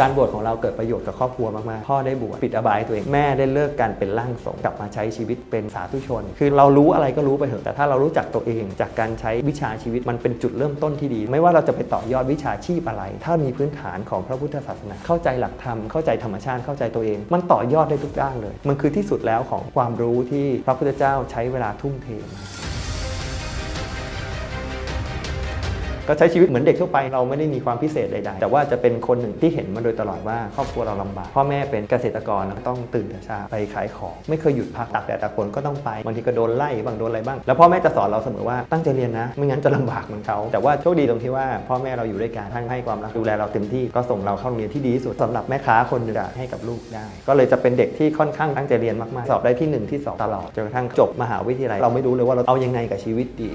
การบวชของเราเกิดประโยชน์กับครอบครัวมากๆ พ่อได้บวชปิดอบายตัวเอง แม่ได้เลิกการเป็นร่างทรงกลับมาใช้ชีวิตเป็นสาธุชน คือเรารู้อะไรก็รู้ไปเถอะแต่ถ้าเรารู้จักตัวเองจากการใช้วิชาชีวิตมันเป็นจุดเริ่มต้นที่ดี ไม่ว่าเราจะไปต่อยอดวิชาชีพอะไร ถ้ามีพื้นฐานของพระพุทธศาสนาเข้าใจหลักธรรมเข้าใจธรรมชาติเข้าใจตัวเอง มันต่อยอดได้ทุกด้านเลย มันคือที่สุดแล้วของความรู้ที่พระพุทธเจ้าใช้เวลาทุ่มเทมา ก็ใช้ชีวิตเหมือนเด็กทั่วไปเราไม่ได้มีความพิเศษใดๆ แต่ว่าจะเป็นคนหนึ่งที่เห็นมาโดยตลอดว่าครอบครัวเราลำบากพ่อแม่เป็นเกษตรกรแล้วต้องตื่นแต่เช้าไปขายของ ไม่เคยหยุดพักตากแดดตากฝนก็ต้องไปบางทีก็โดนไล่บางโดนอะไรบ้าง แล้วพ่อแม่จะสอนเราเสมอว่าตั้งใจเรียนนะ ไม่งั้นจะลำบากเหมือนเขาแต่ว่าโชคดีตรงที่ว่าพ่อแม่เราอยู่ด้วยกันท่านให้ความรักดูแลเราเต็มที่ก็ส่งเราเข้าโรงเรียนที่ดีที่สุดสำหรับแม่ค้าคนหนึงให้กับลูกได้ ก็เลยจะเป็นเด็กที่ค่อนข้างตั้งใจเรียนมากๆสอบได้ที่หนึ่งที่สองตลอดจนกระทั่งจบมหาวิทยาลัยเราไม่รู้เลยว่าเราเอายังไงกับชีวิตดี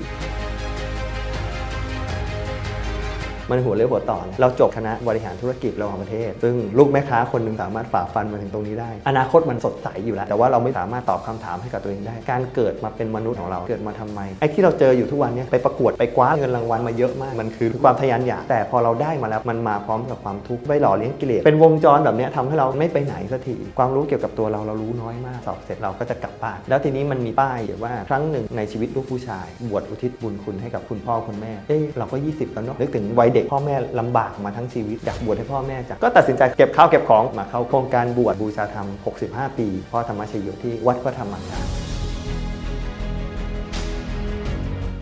มันหัวเรือหัวต่อนเราจบคณะบริหารธุรกิจระหว่างประเทศ ซึ่งลูกแม่ค้าคนหนึ่งสามารถฝ่าฟันมาถึงตรงนี้ได้ อนาคตมันสดใสอยู่แล้ว แต่ว่าเราไม่สามารถตอบคำถามให้กับตัวเองได้ การเกิดมาเป็นมนุษย์ของเราเกิดมาทำไมไอ้ที่เราเจออยู่ทุกวันนี้ไปประกวดไปคว้าเงินรางวัลมาเยอะมากมันคือความทะยานอยากแต่พอเราได้มาแล้วมันมาพร้อมกับความทุกข์ไปหล่อเลี้ยงกิเลสเป็นวงจรแบบนี้ยทำให้เราไม่ไปไหนสักทีความรู้เกี่ยวกับตัวเราเรารู้น้อยมากสอบเสร็จเราก็จะกลับบ้านแล้วทีนี้มันมีป้ายเขียนว่าครั้งหนึ่งในชีวิตลูกผู้ชาย บวชอุทิศบุญคุณให้กับคุณพ่อคุณแม่เอ๊ะเราก็ 20 แล้วเนาะนึกถึงวัยเด็กพ่อแม่ลำบากมาทั้งชีวิตอยากบวชให้พ่อแม่จ้ะก็ตัดสินใจเก็บข้าวเก็บของมาเข้าโครงการบวชบูชาธรรม 65 ปี พ่อธรรมชโยที่วัดพระธรรมกาย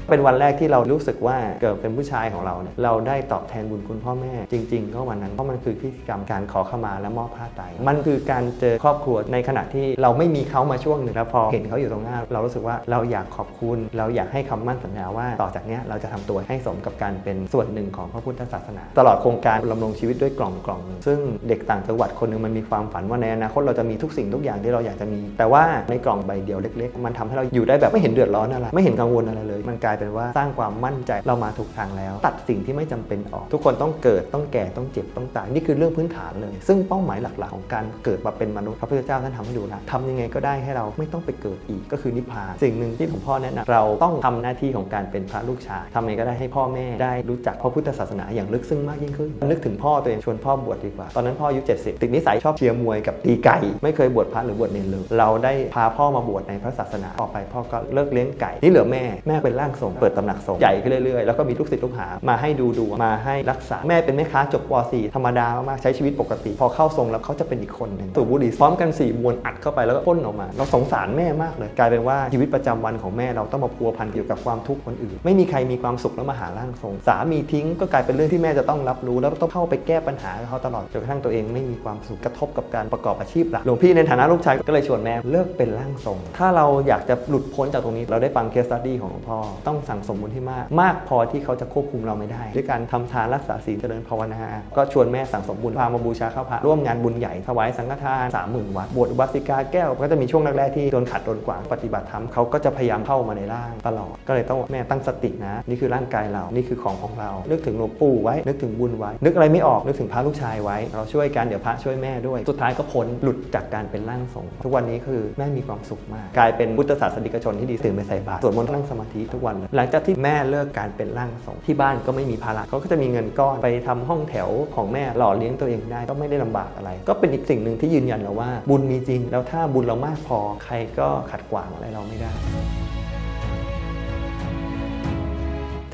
เป็นวันแรกที่เรารู้สึกว่าเกิดเป็นผู้ชายของเราเนี่ยเราได้ตอบแทนบุญคุณพ่อแม่ จริงๆก็วันนั้นเพราะมันคือพิธีกรรมการขอขมาและมอบผ้าไตรมันคือการเจอครอบครัวในขณะที่เราไม่มีเขามาช่วงหนึ่งแล้วพอเห็นเขาอยู่ตรงหน้า เรารู้สึกว่าเราอยากขอบคุณ เราอยากให้คำมั่นสัญญาว่าต่อจากนี้เราจะทำตัวให้สมกับการเป็นส่วนหนึ่งของพระพุทธศาสนา ตลอดโครงการดำรงชีวิตด้วยกล่องกล่องหนึ่งซึ่งเด็กต่างจังหวัดคนหนึงมันมีความฝันว่าในอนาคตเราจะมีทุกสิ่งทุกอย่างที่เราอยากจะมี แต่ว่าในกล่องใบเดียวเล็ก ๆ มันทำให้เราอยู่ได้แบบไม่เห็นเดือดร้อนอะไรไม่เห็นกังวลอะไรเลย มันกลายเป็นว่าสร้างความมั่นใจเรามาถูกทางแล้ว ตัดสิ่งที่ไม่จำเป็นออก ทุกคนต้องเกิดต้องแก่ต้องเจ็บต้องตายนี่คือเรื่องพื้นฐานเลย ซึ่งเป้าหมายหลักๆ ของการเกิดมาเป็นมนุษย์พระพุทธเจ้าท่านทำให้ดูนะทำยังไงก็ได้ให้เราไม่ต้องไปเกิดอีกก็คือนิพพานสิ่งหนึ่งที่หลวงพ่อแนะนำเราต้องทำหน้าที่ของการเป็นพระลูกชายทำยังไงก็ได้ให้พ่อแม่ได้รู้จักพระพุทธศาสนาอย่างลึกซึ้งมากยิ่งขึ้น นึกถึงพ่อตัวเองชวนพ่อบวชดีกว่า ตอนนั้นพ่ออายุ70 ติดนิสัยชอบเชียร์มวยกับตีไก่ ไม่เคยบวชพระหรือบวชเนรเลยเราได้พาพ่อมาบวชในพระศาสนาต่อไปพ่อก็เลิกเลี้ยงไก่นี่เหลือแม่แม่เป็นร่างทรงเปิดตำหนักสงฆ์ใหญ่ขึ้นเรื่อยๆ แล้วก็มีลูกศิษย์ลูกหา มาให้ดูดวงมาให้รักษา แม่เป็นแม่ค้าจบป .4 ธรรมดามากๆใช้ชีวิตปกติ พอเข้าทรงแล้วเขาจะเป็นอีกคนหนึ่งสูบบุหรี่พร้อมกัน4มวนอัดเข้าไปแล้วก็พ่นออกมา เราสงสารแม่มากเลย กลายเป็นว่าชีวิตประจำวันของแม่เราต้องมาพัวพันเกี่ยวกับความทุกข์คนอื่น ไม่มีใครมีความสุขแล้วมาหาร่างทรง สามีทิ้งก็กลายเป็นเรื่องที่แม่จะต้องรับรู้ แล้วต้องเข้าไปแก้ปัญหาเขาตลอดจนกระทั่งตัวเองไม่มีความสุขกระทบกับการประกอบอาชีพหลักหลวงพี่ในฐานะลูกชายก็เลยชวนแม่เลิกเป็นร่างทรง ถ้าเราอยากจะหลุดพ้นจากตรงนี้เราได้ฟังเคสตัดดี้ของหลวงพ่อต้ององสั่งสมบุญที่มาก มากพอที่เขาจะควบคุมเราไม่ได้ ด้วยการทำทานรักษาศีลเจริญภาวนา ก็ชวนแม่สั่งสมบุญพามาบูชาข้าวพระร่วมงานบุญใหญ่ถวายสังฆทานสามหมื่นวัดบวชอุบาสิกาแก้ว ก็จะมีช่วงแรกๆที่โดนขัดโดนขวางปฏิบัติธรรมเขาก็จะพยายามเข้ามาในร่างตลอดก็เลยต้องแม่ตั้งสตินะ นี่คือร่างกายเรานี่คือของของเรา นึกถึงหลวงปู่ไว้นึกถึงบุญไว้ นึกอะไรไม่ออกนึกถึงพระลูกชายไว้ เราช่วยกันเดี๋ยวพระช่วยแม่ด้วย สุดท้ายก็พ้นหลุดจากการเป็นร่างทรงทุกวันนี้คือแม่มีความสุขมาก กลายเป็นพุทธศาสนิกชนที่ดีตื่นไปใส่บาตรสวดมนต์นั่งสมาธิทุกวันเลยหลังจากที่แม่เลิกการเป็นร่างทรงที่บ้านก็ไม่มีภาระเขาก็จะมีเงินก้อนไปทำห้องแถวของแม่หล่อเลี้ยงตัวเองได้ก็ไม่ได้ลำบากอะไร ก็เป็นอีกสิ่งหนึ่งที่ยืนยันแล้วว่า บุญมีจริง แล้วถ้าบุญเรามากพอใครก็ขัดขวางอะไรเราไม่ได้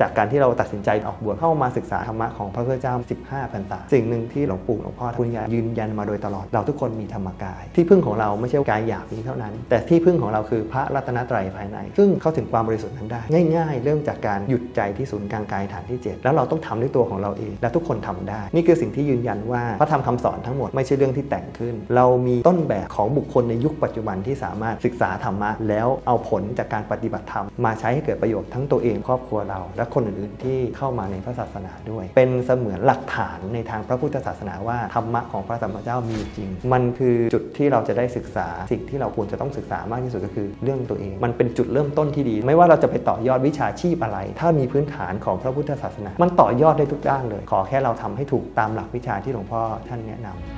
จากการที่เราตัดสินใจออกบวชเข้ามาศึกษาธรรมะของพระพุทธเจ้า 15พรรษาสิ่งหนึ่งที่หลวงปู่หลวงพ่อคุณยายยืนยันมาโดยตลอดเราทุกคนมีธรรมกาย ที่พึ่งของเราไม่ใช่กายหยาบนี้เท่านั้น แต่ที่พึ่งของเราคือพระรัตนตรัยภายใน ซึ่งเข้าถึงความบริสุทธิ์นั้นได้ ง่าย ๆ เริ่มจากการหยุดใจที่ศูนย์กลางกายฐานที่ 7 แล้วเราต้องทำด้วยตัวของเราเอง และทุกคนทำได้ นี่คือสิ่งที่ยืนยันว่าพระธรรมคำสอนทั้งหมดไม่ใช่เรื่องที่แต่งขึ้น เรามีต้นแบบของบุคคลในยุคปัจจุบันที่สามารถศึกษาธรรมะแล้วเอาผลจากการปฏิบัติธรรมมาใช้ให้เกิดประโยชน์ทั้งตัวเองครอบครัวเราและคนอื่นๆที่เข้ามาในพระศาสนาด้วย เป็นเสมือนหลักฐานในทางพระพุทธศาสนาว่าธรรมะของพระสัมมาเจ้ามีจริง มันคือจุดที่เราจะได้ศึกษาสิ่งที่เราควรจะต้องศึกษามากที่สุดก็คือเรื่องตัวเอง มันเป็นจุดเริ่มต้นที่ดี ไม่ว่าเราจะไปต่อยอดวิชาชีพอะไร ถ้ามีพื้นฐานของพระพุทธศาสนา มันต่อยอดได้ทุกด้านเลย ขอแค่เราทำให้ถูกตามหลักวิชาที่หลวงพ่อท่านแนะนำ